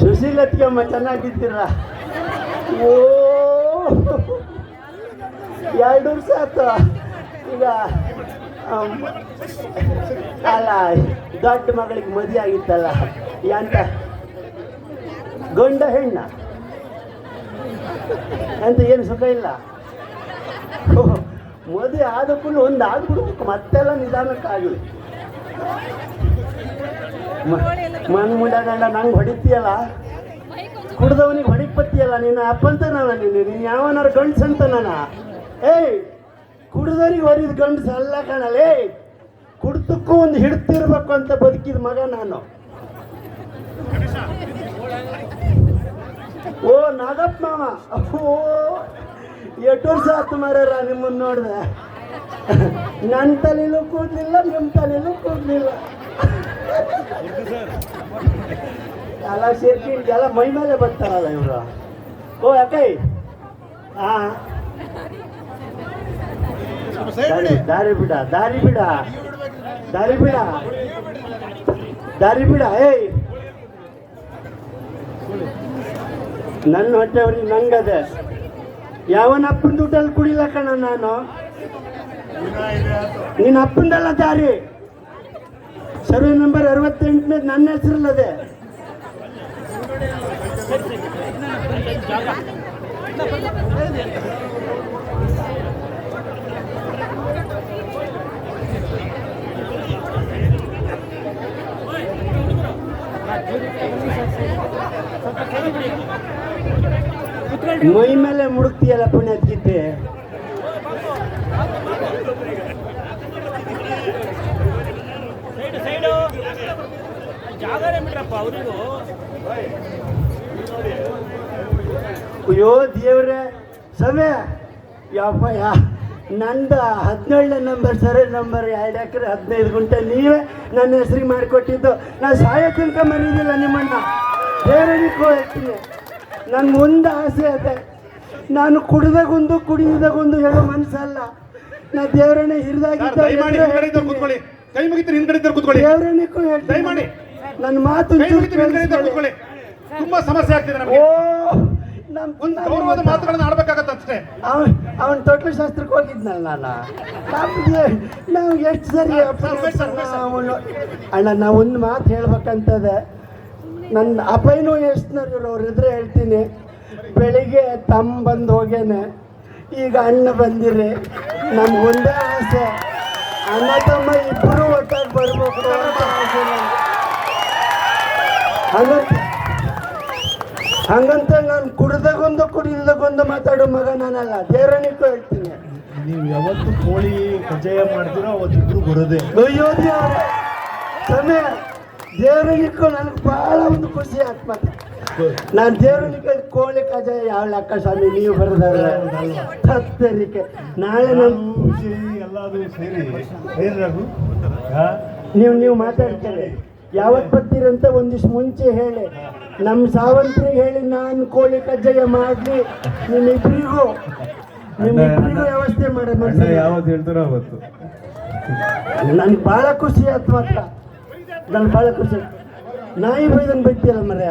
ಸುಶೀಲತ್ಗೆಮ್ಮ ಚೆನ್ನಾಗಿದ್ದೀರ ಓ! ಎರಡು ವರ್ಷ ಆಯ್ತು. ಈಗ ಅಲ್ಲ, ದೊಡ್ಡ ಮಗಳಿಗೆ ಮದುವೆ ಆಗಿತ್ತಲ್ಲ ಎಂತ ಗಂಡ ಹೆಣ್ಣ? ಅಂತ ಏನು ಸುಖ ಇಲ್ಲ? ಮದುವೆ ಆದ ಕೂಡಲೇ ಒಂದು ಆಗ್ಬಿಡ್ಬೇಕು, ಮತ್ತೆಲ್ಲ ನಿಧಾನಕ್ಕಾಗಲಿ. ಮನ್ ಮುಂಡ ಗಂಡ, ನಂಗೆ ಹೊಡಿತೀಯಲ್ಲ? ಕುಡ್ದವನಿಗೆ ಹೊಡಿಪತ್ತಿಯಲ್ಲ? ನೀನು ಅಪ್ಪಂತ ನಾನು ನೀನು ನೀನು ಯಾವನಾರು ಗಂಡ್ಸ್ ಅಂತ ನಾನು? ಏಯ್, ಕುಡ್ದವನಿಗೆ ಹೊಡಿದ ಗಂಡ್ಸ್ ಅಲ್ಲ ಕಾಣಲ್ಲ, ಏಯ್, ಕುಡ್ತಕ್ಕೂ ಒಂದು ಹಿಡ್ತಿರ್ಬೇಕು ಅಂತ ಬದುಕಿದ ಮಗ ನಾನು. ಓ ನಾಗಪ್ಪ ಮಾವ ಓ ಎಷ್ಟು ವರ್ಷ ಆತು ಮಾರ ನಿಮ್ಮನ್ನ ನೋಡ್ದೆ. ನನ್ನ ತಲೆಯಲ್ಲೂ ಕೂದಲಿಲ್ಲ ನಿಮ್ಮ ತಲೆಯಲ್ಲೂ ಕೂದಲಿಲ್ಲ. ಎಲ್ಲ ಸೇರ್ಕೊಂಡು ಎಲ್ಲ ಮೈ ಮೇಲೆ ಬರ್ತಾರಲ್ಲ ಇವರು. ಓ, ಯಾಕೈ? ಹಾ ದಾರಿ ದಾರಿ ಬಿಡ ದಾರಿ ಬಿಡ. ದಾರಿ ಬಿಡ. ದಾರಿ ಬಿಡ, ಏಯ್. ನನ್ನ ಹೊಟ್ಟೆ ಅವ್ರಿಗೆ ನಂಗದೆ. ಯಾವನ ಅಪ್ಪನ ದುಡ್ಡಲ್ಲಿ ಕುಡಿಲ್ಲ ಕಣ ನಾನು? ನಿನ್ನ ಅಪ್ಪಂದಲ್ಲ ದಾರಿ. ಸರ್ವೆ ನಂಬರ್ ಅರವತ್ತೆಂಟನೇ ನನ್ನ ಹೆಸರಲ್ಲದೆ. ಮೈ ಮೇಲೆ ಮುಡುಕ್ತಿಯಲ್ಲ ಪುಣ್ಯ ಸೈಡು ಸೈಡು. ಜಾಗರೇ ಬಿಡ್ರಪ್ಪ ಅವರಿಗೂ. ಅಯ್ಯೋ ದೇವ್ರೆ ಸಮಯ ಯಪ್ಪ ನಂದ ನಂದು ಹದಿನೇಳನೇ ನಂಬರ್ ಸರ್ ನಂಬರ್ ಎರಡು ಎಕರೆ ಹದಿನೈದು ಗುಂಟೆ ನೀವೇ ನನ್ನ ಹೆಸರಿಗೆ ಮಾಡಿಕೊಟ್ಟಿದ್ದು. ನಾನು ಸಾಯೋ ತನಕ ನಿಮ್ಮಣ್ಣ ನಿಮ್ಮನ್ನ. ಬೇರೆನಿಗೂ ಹೇಳ್ತೀನಿ ನನ್ನ ಮುಂದೆ ಆಸೆ ಅದೆ ನಾನು ಕುಡ್ದಾಗೊಂದು ಕುಡಿದಾಗೊಂದು ಹೇಳೋ ಮನಸ್ಸಲ್ಲ. ನಾ ದೇವರನ್ನ ಕೂತ್ಕೊಳ್ಳಿ. ಕೈ ಮುಗಿತಾರೆ ಹಿಂದ್ಗಡೆ ಕೂತ್ಕೊಳ್ಳಿ. ದೇವರನಿಗೂ ಹೇಳ್ತೀನಿ. ದಯಮಾಡಿ. ನನ್ನ ಮಾತು ಕೂತ್ಕೊಳ್ಳಿ. ತುಂಬಾ ಸಮಸ್ಯೆ ಆಗ್ತಿದೆ ನಮಗೆ. ಓ ನಮ್ಮ ಒಂದು ಗೌರವದ ಮಾತುಗಳನ್ನ ಆಡ್ಬೇಕಾಗತ್ತೆ ಅಷ್ಟೇ. ಅವನ್ ಅವನ್ ತೊಟ್ಲು ಶಾಸ್ತ್ರಕ್ಕೆ ಹೋಗಿದ್ನಲ್ಲ ನಾನು. ನಾವು ಎಷ್ಟು ಸರಿ. ಅವ್ನು- ಅಣ್ಣ ನಾ ಒಂದು ಮಾತು ಹೇಳ್ಬೇಕಂತದೆ. ನನ್ನ ಅಪ್ಪಯ್ಯನೂ ಎಷ್ಟನರ್ ಅವ್ರ ಇದ್ರೆ ಹೇಳ್ತೀನಿ. ಬೆಳಿಗ್ಗೆ ತಮ್ಮ ಬಂದು ಹೋಗೇನೆ. ಈಗ ಅಣ್ಣ ಬಂದಿರಿ. ನಮ್ಗೆ ಒಂದೇ ಆಸೆ. ಅಣ್ಣ ತಮ್ಮ ಇಬ್ಬರು ಒಟ್ಟಾಗಿ ಬರ್ಬೇಕು ಅಂತ ಆಸೆ. ಹಂಗಂತ ಹಂಗಂತ ನಾನು ಕುಡ್ದಾಗೊಂದು ಕುಡಿದಾಗೊಂದು ಮಾತಾಡೋ ಮಗ ನಾನಲ್ಲ. ದೇವರನಿಗೂ ಹೇಳ್ತೀನಿ. ನೀವು ಯಾವತ್ತು ಕೋಳಿ ಕಜ್ಜಾಯ ಮಾಡ್ತೀರೋ ಅವತ್ತಿಬ್ರು ಬರೋದೇ ಅಯ್ಯೋ ಅವರೇ ಸಮಯ. ದೇವರನಿಗೂ ನನಗೆ ಬಹಳ ಒಂದು ಖುಷಿ ಆತ್ಮ ನಾನು ದೇವರನಿಗೆ ಕೋಳಿ ಕಜಾಯ ಯಾವ ಲೆಕ್ಕ ಸ್ವಾಮಿ ನೀವು ಬರೆದಾರೆ? ತತ್ತರಿಕೆ ನಾಳೆ ನಮ್ಮ ನಾನು ಎಲ್ಲಾದ್ರು ಸೇರಿ? ನೀವು ನೀವು ಮಾತಾಡ್ತೀರಿ. ಯಾವತ್ತು ಬರ್ತೀರಂತ ಒಂದಿಷ್ಟು ಮುಂಚೆ ಹೇಳಿ. ನಮ್ಮ ಸಾವಂತ್ರಿಗೆ ಹೇಳಿ ನಾನು ಕೋಳಿ ಕಜ್ಜಾಯ ಮಾಡಲಿ. ನಿಮ್ಮಿಬ್ಬರಿಗೂ ನಿಮ್ಮಿಬ್ಬರಿಗೂ ವ್ಯವಸ್ಥೆ ಮಾಡಿ ಯಾವತ್ತು ಹೇಳ್ತಾರೋ ಅವತ್ತು. ನನ್ಗೆ ಭಾಳ ಖುಷಿ ಆಯ್ತು ಮಾತ್ರ ನನ್ಗೆ ಭಾಳ ಖುಷಿ ನಾಯಿ ಬೈದಂಗೆ ಬೈತಿಯಲ್ಲ ಮರ್ಯ